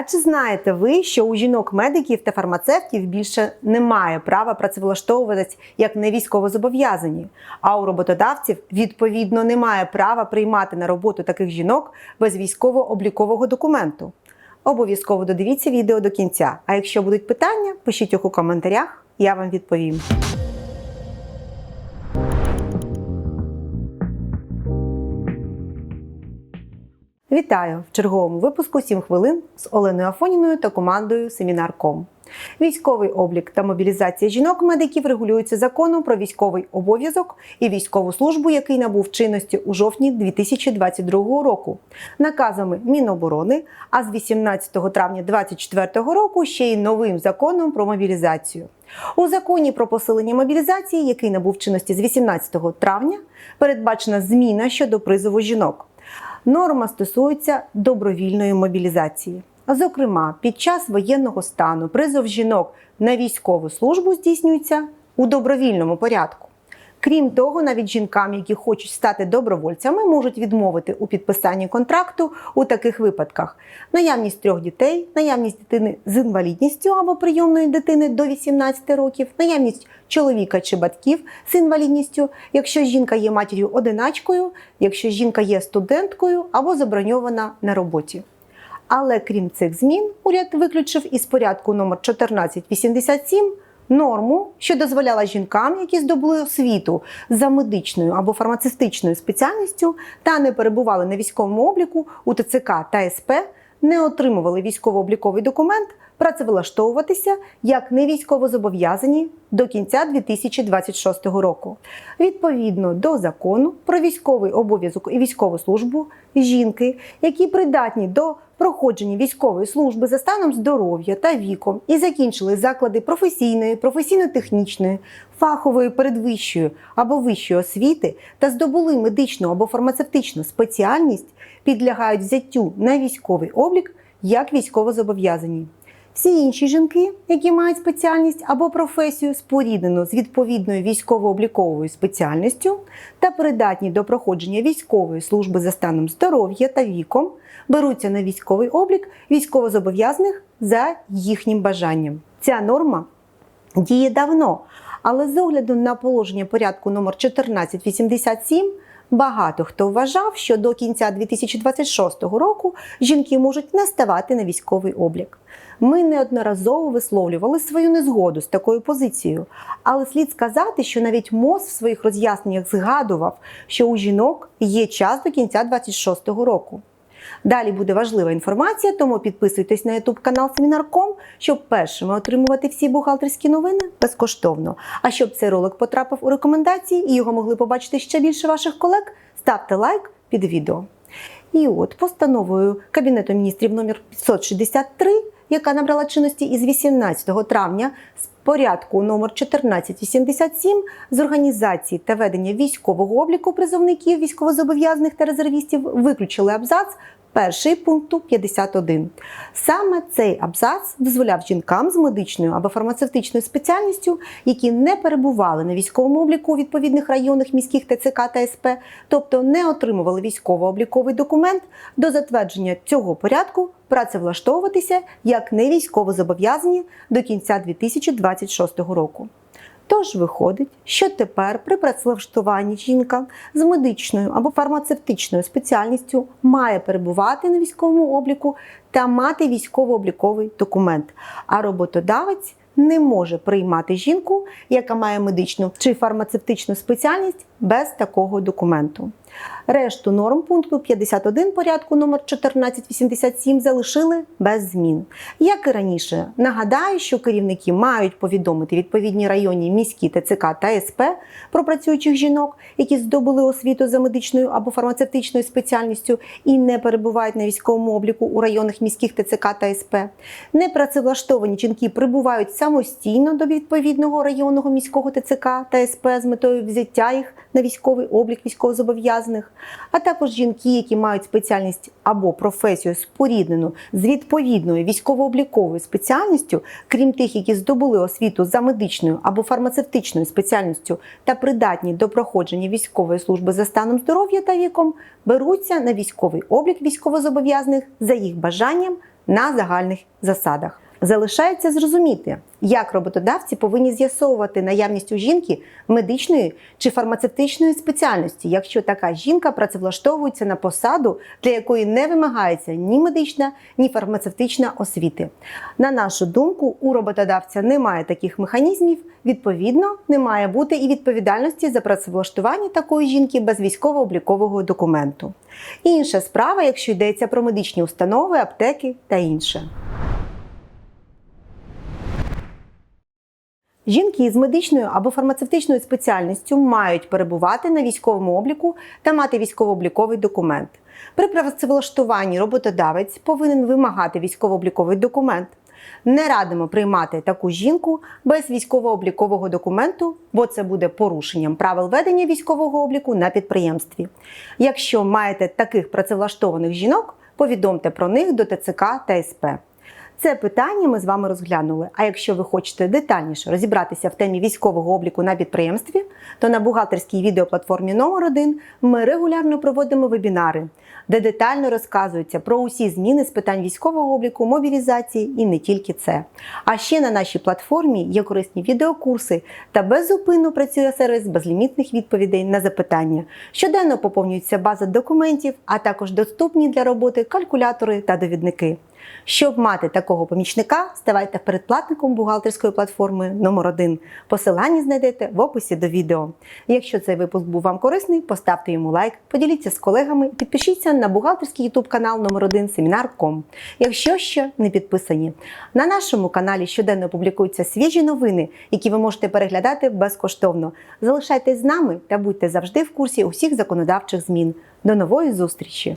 А чи знаєте ви, що у жінок-медиків та фармацевтів більше немає права працевлаштовуватись як не військовозобов'язані, а у роботодавців відповідно немає права приймати на роботу таких жінок без військово-облікового документу? Обов'язково додивіться відео до кінця. А якщо будуть питання, пишіть їх у коментарях, я вам відповім. Вітаю в черговому випуску «7 хвилин з Оленою Афоніною та командою Семінар.ком. Військовий облік та мобілізація жінок-медиків регулюються законом про військовий обов'язок і військову службу, який набув чинності у жовтні 2022 року, наказами Міноборони, а з 18 травня 2024 року ще й новим законом про мобілізацію. У законі про посилення мобілізації, який набув чинності з 18 травня, передбачена зміна щодо призову жінок. Норма стосується добровільної мобілізації. Зокрема, під час воєнного стану призов жінок на військову службу здійснюється у добровільному порядку. Крім того, навіть жінкам, які хочуть стати добровольцями, можуть відмовити у підписанні контракту у таких випадках: наявність трьох дітей, наявність дитини з інвалідністю або прийомної дитини до 18 років, наявність чоловіка чи батьків з інвалідністю, якщо жінка є матір'ю одиначкою, якщо жінка є студенткою або заброньована на роботі. Але крім цих змін, уряд виключив із порядку номер 1487 норму, що дозволяла жінкам, які здобули освіту за медичною або фармацевтичною спеціальністю та не перебували на військовому обліку у ТЦК та СП, не отримували військово-обліковий документ, працевлаштовуватися як невійськовозобов'язані до кінця 2026 року. Відповідно до закону про військовий обов'язок і військову службу, жінки, які придатні до проходження військової служби за станом здоров'я та віком і закінчили заклади професійної, професійно-технічної, фахової передвищої або вищої освіти та здобули медичну або фармацевтичну спеціальність, підлягають взяттю на військовий облік як військовозобов'язані. Всі інші жінки, які мають спеціальність або професію споріднену з відповідною військово-обліковою спеціальністю та придатні до проходження військової служби за станом здоров'я та віком, беруться на військовий облік військовозобов'язаних за їхнім бажанням. Ця норма діє давно, але з огляду на положення порядку номер 1487 Багато хто вважав, що до кінця 2026 року жінки можуть не ставати на військовий облік. Ми неодноразово висловлювали свою незгоду з такою позицією, але слід сказати, що навіть МОЗ в своїх роз'ясненнях згадував, що у жінок є час до кінця 2026 року. Далі буде важлива інформація, тому підписуйтесь на YouTube канал Семінар.ком, щоб першими отримувати всі бухгалтерські новини безкоштовно. А щоб цей ролик потрапив у рекомендації і його могли побачити ще більше ваших колег, ставте лайк під відео. І от постановою Кабінету міністрів номер 563, яка набрала чинності із 18 травня з порядку номер 1487 з організації та ведення військового обліку призовників військовозобов'язаних та резервістів виключили абзац перший пункту 51. Саме цей абзац дозволяв жінкам з медичною або фармацевтичною спеціальністю, які не перебували на військовому обліку у відповідних районах міських ТЦК та СП, тобто не отримували військово-обліковий документ, до затвердження цього порядку працевлаштовуватися як не військовозобов'язані до кінця 2026 року. Тож виходить, що тепер при працевлаштуванні жінка з медичною або фармацевтичною спеціальністю має перебувати на військовому обліку та мати військово-обліковий документ, а роботодавець не може приймати жінку, яка має медичну чи фармацевтичну спеціальність без такого документу. Решту норм пункту 51 порядку номер 1487 залишили без змін. Як і раніше, нагадаю, що керівники мають повідомити відповідні районні міські ТЦК та СП про працюючих жінок, які здобули освіту за медичною або фармацевтичною спеціальністю і не перебувають на військовому обліку у районних міських ТЦК та СП. Непрацевлаштовані жінки прибувають самостійно до відповідного районного міського ТЦК та СП з метою взяття їх на військовий облік військовозобов'язаних, а також жінки, які мають спеціальність або професію споріднену з відповідною військово-обліковою спеціальністю, крім тих, які здобули освіту за медичною або фармацевтичною спеціальністю та придатні до проходження військової служби за станом здоров'я та віком, беруться на військовий облік військовозобов'язаних за їх бажанням на загальних засадах. Залишається зрозуміти, як роботодавці повинні з'ясовувати наявність у жінки медичної чи фармацевтичної спеціальності, якщо така жінка працевлаштовується на посаду, для якої не вимагається ні медична, ні фармацевтична освіти. На нашу думку, у роботодавця немає таких механізмів, відповідно, не має бути і відповідальності за працевлаштування такої жінки без військово-облікового документу. Інша справа, якщо йдеться про медичні установи, аптеки та інше. Жінки з медичною або фармацевтичною спеціальністю мають перебувати на військовому обліку та мати військово-обліковий документ. При працевлаштуванні роботодавець повинен вимагати військово-обліковий документ. Не радимо приймати таку жінку без військово-облікового документу, бо це буде порушенням правил ведення військового обліку на підприємстві. Якщо маєте таких працевлаштованих жінок, повідомте про них до ТЦК та СП. Це питання ми з вами розглянули. А якщо ви хочете детальніше розібратися в темі військового обліку на підприємстві, то на бухгалтерській відеоплатформі номер 1 ми регулярно проводимо вебінари, де детально розказується про усі зміни з питань військового обліку, мобілізації і не тільки це. А ще на нашій платформі є корисні відеокурси та беззупинно працює сервіс безлімітних відповідей на запитання. Щоденно поповнюється база документів, а також доступні для роботи калькулятори та довідники. Щоб мати такого помічника, ставайте передплатником бухгалтерської платформи номер 1 Посилання знайдете в описі до відео. Якщо цей випуск був вам корисний, поставте йому лайк, поділіться з колегами підпишіться на бухгалтерський ютуб канал номер 1 Семінар.ком. Якщо ще не підписані. На нашому каналі щоденно публікуються свіжі новини, які ви можете переглядати безкоштовно. Залишайтесь з нами та будьте завжди в курсі усіх законодавчих змін. До нової зустрічі!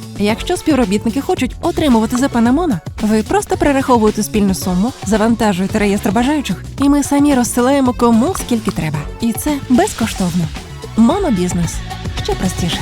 Якщо співробітники хочуть отримувати ЗП на Моно, ви просто перераховуєте спільну суму, завантажуєте реєстр бажаючих, і ми самі розсилаємо кому скільки треба. І це безкоштовно. Монобізнес ще простіше.